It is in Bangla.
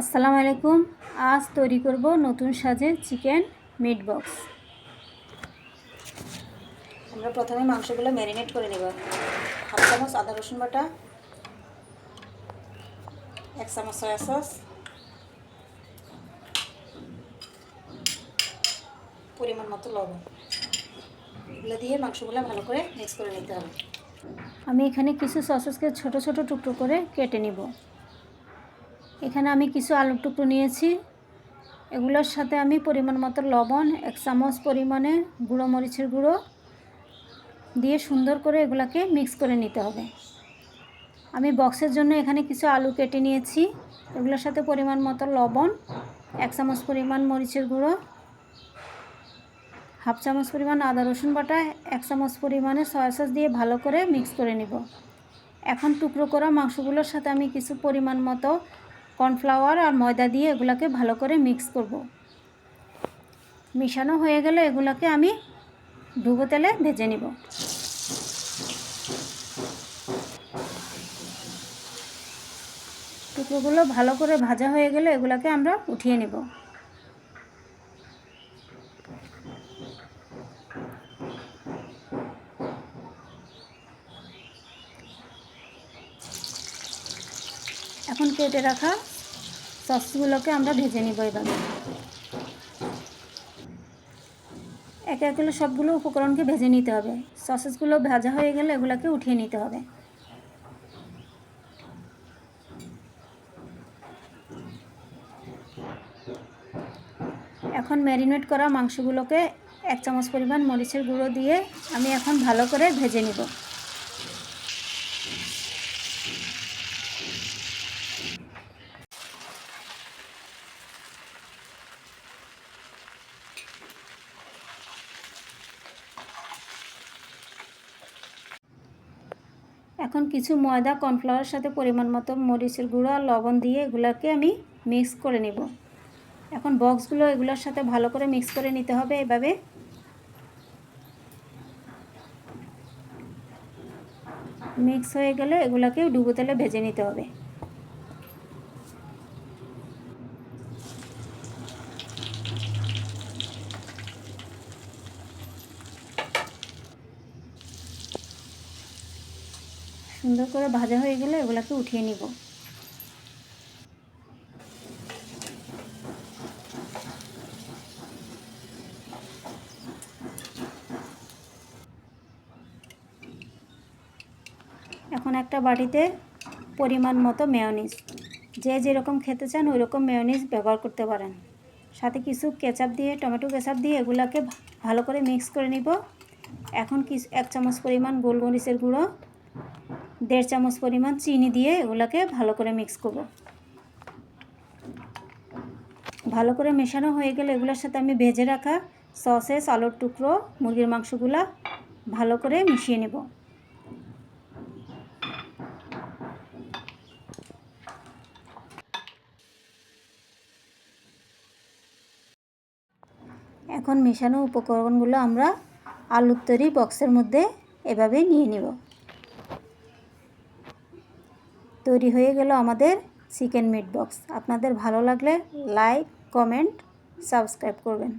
আসসালামু আলাইকুম। আজ তৈরি করব নতুন সাজের চিকেন মিট বক্স আমরা প্রথমে মাংসগুলো ম্যারিনেট করে নেব। হাফ চামচ আদা রসুন বাটা এক চামচ সয়া সস পরিমাণ মতো লবণ। এগুলো দিয়ে মাংসগুলো ভালো করে মিক্স করে নিতে হবে। আমি এখানে কিছু সসেসকে ছোট ছোট টুকরো করে কেটে নিব। এখানে আমি কিছু আলুর টুকরো নিয়েছি। এগুলোর সাথে আমি পরিমাণ মতো লবণ, এক চামচ পরিমাণে গুঁড়ো মরিচের গুঁড়ো দিয়ে সুন্দর করে এগুলাকে মিক্স করে নিতে হবে। আমি বক্সের জন্য এখানে কিছু আলু কেটে নিয়েছি। এগুলোর সাথে পরিমাণ মতো লবণ, এক চামচ পরিমাণ মরিচের গুঁড়ো, হাফ চামচ পরিমাণ আদা রসুন বাটা, এক চামচ পরিমাণে সয়া সস দিয়ে ভালো করে মিক্স করে নিব। এখন টুকরো করা মাংসগুলোর সাথে আমি কিছু পরিমাণ মতো কর্নফ্লাওয়ার আর ময়দা দিয়ে এগুলাকে ভালো করে মিক্স করব। মিশানো হয়ে গেলে এগুলাকে আমি ডুবো তেলে ভেজে নিব। টুকরোগুলো ভালো করে ভাজা হয়ে গেলে এগুলাকে আমরা উঠিয়ে নেব। এখন কেটে রাখা সসগুলোকে আমরা ভেজে নিব এভাবে। একে একে সবগুলো উপকরণকে ভেজে নিতে হবে। সসেসগুলো ভাজা হয়ে গেলে এগুলোকে উঠিয়ে নিতে হবে। এখন ম্যারিনেট করা মাংসগুলোকে এক চামচ পরিমাণ মরিচের গুঁড়ো দিয়ে আমি এখন ভালো করে ভেজে নিব। এখন কিছু ময়দা, কর্নফ্লাওয়ারের সাথে পরিমাণ মতো মরিচের গুঁড়ো আর লবণ দিয়ে এগুলোকে আমি মিক্স করে নেব। এখন বক্সগুলো এগুলোর সাথে ভালো করে মিক্স করে নিতে হবে এভাবে। মিক্স হয়ে গেলে এগুলোকে ডুবো তেলে ভেজে নিতে হবে। সুন্দর করে ভাজা হয়ে গেলে এগুলাকে উঠিয়ে নিব। এখন একটা বাটিতে পরিমাণ মতো মেয়নিজ যে যেরকম খেতে চান ওই রকম মেয়নিজ ব্যবহার করতে পারেন। সাথে কিছু কেচাপ দিয়ে টমেটো কেচাপ দিয়ে এগুলাকে ভালো করে মিক্স করে নিব। এখন কিছু এক চামচ পরিমাণ গোলমরিচের গুঁড়ো দেড় চামচ পরিমাণ চিনি দিয়ে এগুলোকে ভালো করে মিক্স করব। ভালো করে মেশানো হয়ে গেলে এগুলোর সাথে আমি ভেজে রাখা সসেস আলুর টুকরো, মুরগির মাংসগুলো ভালো করে মিশিয়ে নেব। এখন মেশানো উপকরণগুলো আমরা আলুর তৈরি বক্সের মধ্যে এভাবে নিয়ে নেব। তৈরি হয়ে গেল আমাদের চিকেন মিট বক্স। আপনাদের ভালো লাগলে লাইক কমেন্ট সাবস্ক্রাইব করবেন।